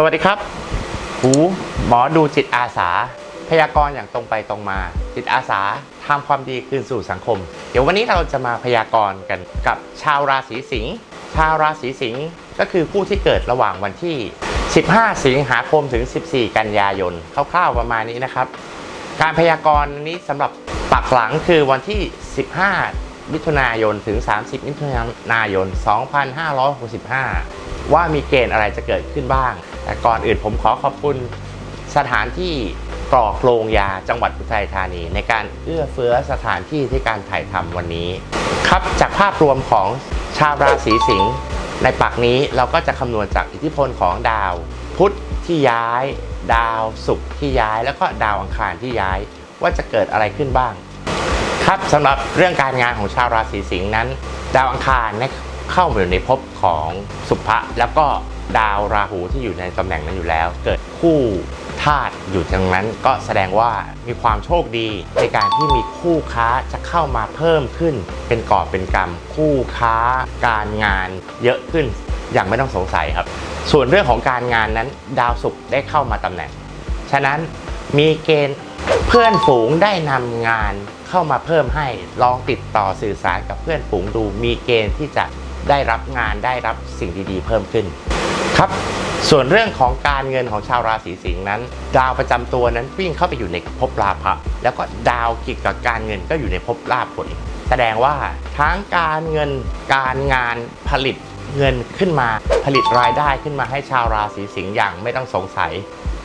สวัสดีครับหูหมอดูจิตอาสา พยากรณ์อย่างตรงไปตรงมา จิตอาสาทำความดีคืนสู่สังคม เดี๋ยววันนี้เราจะมาพยากรณ์กันกับชาวราศีสิงห์ชาวราศีสิงห์ก็คือผู้ที่เกิดระหว่างวันที่ 15 สิงหาคมถึง 14 กันยายนคร่าวๆประมาณนี้นะครับ การพยากรณ์นี้สำหรับปักหลังคือวันที่ 15 มิถุนายนถึง 30 มิถุนายน 2565 ว่ามีเกณฑ์อะไรจะเกิดขึ้นบ้าง แต่ก่อนอื่นผมขอขอบคุณสถานที่กรอกโรงยาจังหวัดอุทัยธานี ในการเอื้อเฟื้อสถานที่ที่การถ่ายทำวันนี้ ครับจากภาพรวมของชาวราศีสิงห์ในปักนี้เราก็จะคำนวณจากอิทธิพลของดาว พุธที่ย้าย ดาวศุกร์ที่ย้าย แล้วก็ดาวอังคารที่ย้าย ว่าจะเกิดอะไรขึ้นบ้าง ครับสำหรับเรื่องการงานของชาวราศีสิงห์นั้น ดาวอังคาร เข้ามาอยู่ในภพของสุภะแล้วก็ดาวราหูที่อยู่ในตำแหน่งนั้นอยู่แล้ว เกิดคู่ธาตุอยู่ตรงนั้นก็แสดงว่ามีความโชคดีในการที่มีคู่ค้าจะเข้ามาเพิ่มขึ้น เป็นก่อเป็นกรรมคู่ค้า การงานเยอะขึ้นอย่างไม่ต้องสงสัยครับ ส่วนเรื่องของการงานนั้นดาวศุกร์ได้เข้ามาตำแหน่ง ฉะนั้นมีเกณฑ์เพื่อนฝูงได้นำงานเข้ามาเพิ่มให้ลองติดต่อสื่อสารกับเพื่อนฝูงดู มีเกณฑ์ที่จะ ได้รับงานได้รับสิ่งดีๆ เพิ่มขึ้นครับส่วนเรื่องของการเงินของชาวราศีสิงห์นั้น ดาวประจำตัวนั้นวิ่งเข้าไปอยู่ในภพราภะแล้วก็ดาวเกี่ยวกับการเงินก็อยู่ในภพลาภผล แสดงว่าทั้งการเงินการงานผลิตเงินขึ้นมา ผลิตรายได้ขึ้นมาให้ชาวราศีสิงห์อย่างไม่ต้องสงสัย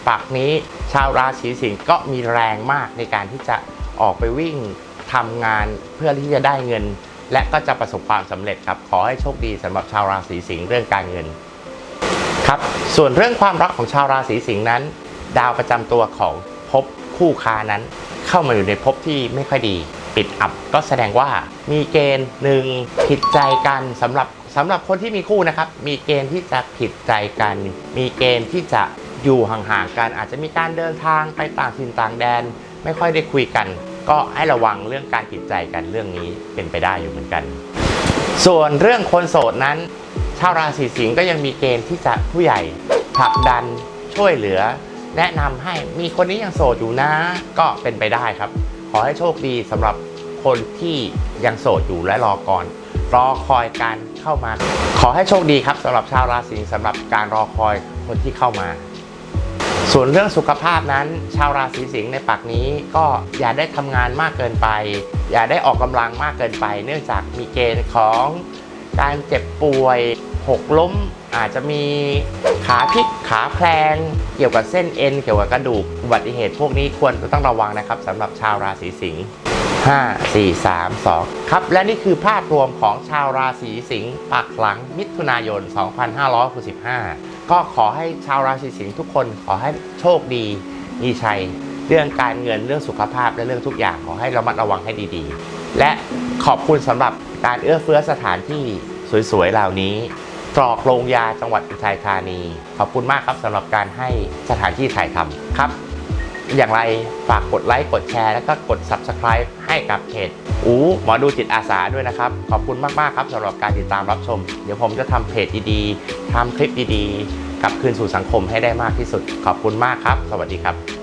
ปักนี้ชาวราศีสิงห์ก็มีแรงมากในการที่จะออกไปวิ่งทำงานเพื่อที่จะได้เงิน และก็จะประสบความสำเร็จครับขอให้โชคดีสำหรับชาวราศีสิงห์เรื่องการเงินครับส่วนเรื่องความรักของชาวราศีสิงห์นั้น ดาวประจำตัวของภพคู่ค้านั้น เข้ามาอยู่ในภพที่ไม่ค่อยดีปิดอับก็แสดงว่ามีเกณฑ์หนึ่งผิดใจกันสำหรับสำหรับคนที่มีคู่นะครับ มีเกณฑ์ที่จะผิดใจกัน มีเกณฑ์ที่จะอยู่ห่างๆกัน อาจจะมีการเดินทางไปต่างถิ่นต่างแดน ไม่ค่อยได้คุยกัน ก็ให้ระวังเรื่องการผิดใจกันเรื่องนี้เป็นไปได้อยู่เหมือนกัน ส่วนเรื่องคนโสดนั้น ชาวราศีสิงห์ก็ยังมีเกณฑ์ที่จะผู้ใหญ่ผลักดันช่วยเหลือ แนะนำให้มีคนนี้ยังโสดอยู่นะ ก็เป็นไปได้ครับ ขอให้โชคดีสำหรับคนที่ยังโสดอยู่และรอก่อนรอคอยการเข้ามา ขอให้โชคดีครับสำหรับชาวราศีสิงห์สำหรับการรอคอยคนที่เข้ามา ส่วนเรื่องสุขภาพนั้น ชาวราศีสิงห์ในปักนี้ก็อย่าได้ทำงานมากเกินไป อย่าได้ออกกำลังมากเกินไป เนื่องจากมีเกณฑ์ของการเจ็บป่วยหกล้ม อาจจะมีขาพลิกขาแพลง เกี่ยวกับเส้นเอ็นเกี่ยวกับกระดูกอุบัติเหตุพวกนี้ควรจะต้องระวังนะครับสำหรับชาวราศีสิงห์5 4 3 2 ครับ และนี่คือภาพรวมของชาวราศีสิงห์ปักหลังมิถุนายน 2565 ก็ขอให้ชาวราศีสิงห์ทุกคนขอให้โชคดี มีชัย เรื่องการเงินเรื่องสุขภาพและเรื่องทุกอย่างขอให้ระมัดระวังให้ดีๆ และขอบคุณสำหรับการเอื้อเฟื้อสถานที่สวยๆเหล่านี้ตรอกโรงยาจังหวัดอุทัยธานี ขอบคุณมากครับสำหรับการให้สถานที่ถ่ายทำครับ อย่างไรฝากกดไลค์กดแชร์ แล้วก็กด Subscribe ให้กับเพจอูหมอดูจิตอาสาด้วยนะครับ ขอบคุณมาก ๆ ครับสำหรับการติดตามรับชม เดี๋ยวผมจะทำเพจดีๆทำคลิปดีๆกลับคืนสู่สังคมให้ได้มากที่สุด ขอบคุณมากครับ สวัสดีครับ